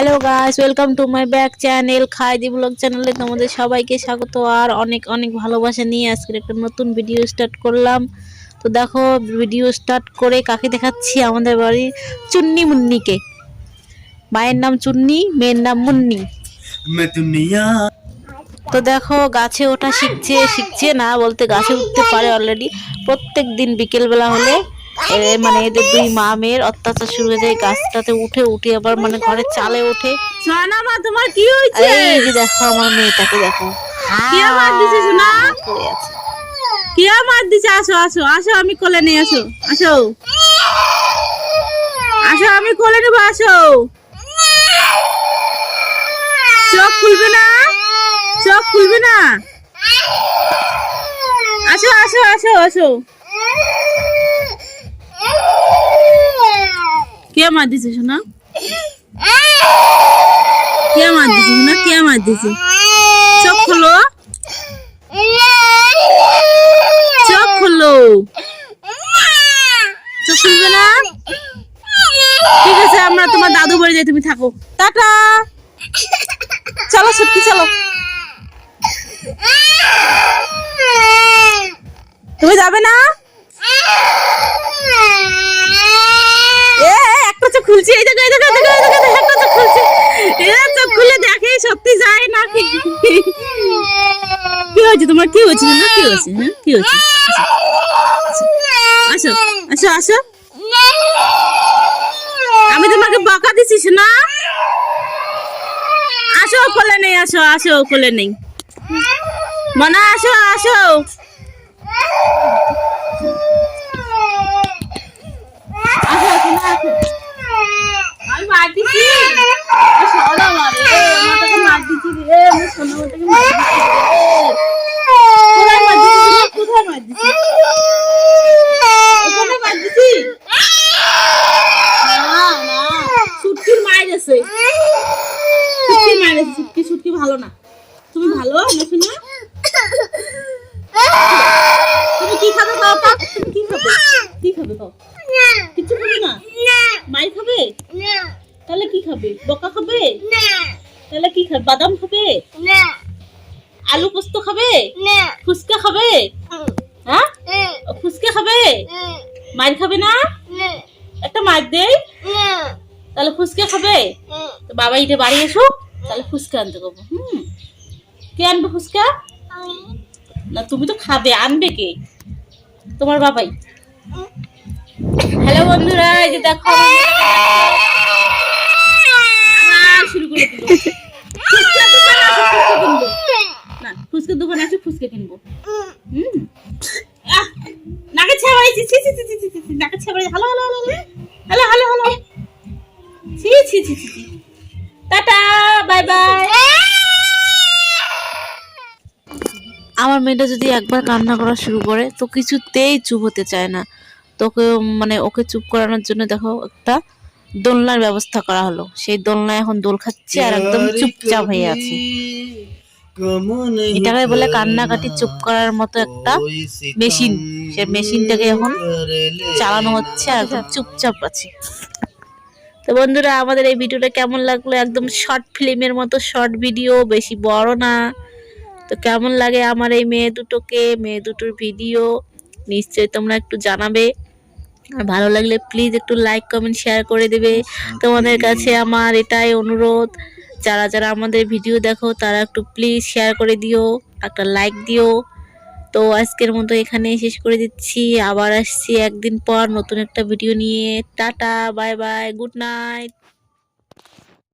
Hello guys welcome to my back channel খায়দি blog চ্যানেলে তোমাদের সবাইকে স্বাগত। আর অনেক অনেক ভালোবাসা নিয়ে আজকের একটা নতুন ভিডিও স্টার্ট করলাম। তো দেখো ভিডিও স্টার্ট করে কাকে দেখাচ্ছি? আমাদের বাড়ি চুন্নি মুন্নিকে। মায়ের নাম চুন্নি মেয়ের নাম মুন্নি। তো দেখো গাছে ওঠা শিখছে শিখছে না বলতে গাছে উঠতে পারে অলরেডি প্রত্যেক দিন বিকেলবেলা হলে মানে এদের দুই মা মেয়ের অত্যাচার শুরু হয়ে যায় গাছটাতে উঠে উঠে আবার মানে ঘরের চালে ওঠে। সোনা মা তোমার কি হয়েছে? এই যে দেখো আমার মেয়েটাকে দেখো। কি আমার দিছে সোনা কি আমার দিছে? আসো আসো আসো আমি কোলে নিয়ে আসো। আসো। আসো আমি কোলে নেব আসো। চোখ খুলবে না? চোখ খুলবে না? আসো আসো আসো আসো। কে আমার দিছে সোনা কে আমার দিছে সোনা কে আমার দিছে চোখ খুলো চোখ খুলো চোখ খুলবে না ঠিক আছে, আমরা তোমার দাদু বাড়ি যাই, তুমি থাকো। টাটা! চলো, সত্যি চলো। তুমি যাবে না এ, এ, একটা চোখ খুলছি এই দেখো এই দেখো এই দেখো, এই দেখো, একটা চোখ খুলছি এরা চোখ খুলে দেখে সত্যি যায় না কি হয়েছে তোমার? কি হয়েছে না কি হয়েছে? হ্যাঁ কি হয়েছে? আসো আসো আসো। আমি তোমাকে বকা দিছিস না আসো, কোলে নেই, আসো আসো, কোলে নেই। মনা, আসো আসো। আসো আসো আসো। আমি মার সুটকি ভালো না তুমি ভালো তুমি কি খাবে তুমি কি খাবে কি খাবে বাবা কিছু খাবে না মাই খাবে তাহলে কি খাবে বকা খাবে তাহলে কি খাবে বাদাম খাবে? না। আলু পোস্ত খাবে? না। ফুচকা খাবে? হ্যাঁ? ফুচকা খাবে? মার খাবে না? একটা মার দেই। তাহলে ফুচকা খাবে? তো বাবা ইটে বাড়ি এসো তাহলে ফুচকা আনতে যাব। হুম। কে আনবে ফুচকা? না তুমি তো খাবে আনবে কে? তোমার বাবাই। হ্যালো বন্ধুরা এই যে দেখো শুরু করে দিল ফুচকার দোকানে আসো, ফুচকা কিনবো। না ফুচকার দোকানে আছে ফুচকা কিনবো হুম আহ, নাকে ছেবাইছি ছি ছি ছি ছি ছি ছি, ছি নাকে ছেবাইছি hello hello hello hello hello hello ছি ছি ছি টাটা বাই বাই। আমার মেয়েটা যদি একবার কান্না করা শুরু করে তো কিছুতেই চুপ হতে চায় না। তোকে মানে ওকে চুপ করানোর জন্য দেখো একটা দোলনার ব্যবস্থা করা হলো। সেই দোলনায় এখন দোল খাচ্ছে আর একদম চুপচাপ হয়ে আছে। এটাকে বলে কান্নাকাটি চুপ করার মতো একটা মেশিন। সে মেশিনটাকে এখন চালানো হচ্ছে আর একদম চুপচাপ আছে। তো বন্ধুরা, আমাদের এই ভিডিওটা কেমন লাগল? একদম শর্ট ফিল্মের মতো শর্ট ভিডিও বেশি বড় না। তো কেমন লাগে আমার এই মেয়ে দুটোকে, মেয়ে দুটোর ভিডিও নিশ্চয়ই তোমরা একটু জানাবে। আর ভালো লাগলে প্লিজ একটু লাইক কমেন্ট শেয়ার করে দেবে। তোমাদের কাছে আমার এটাই অনুরোধ। যারা যারা আমাদের ভিডিও দেখো, তারা একটু প্লিজ শেয়ার করে দিও, একটা লাইক দিও। তো আজকের মতো এখানেই শেষ করে দিচ্ছি। আবার আসছি একদিন পর নতুন একটা ভিডিও নিয়ে। Tata bye bye good night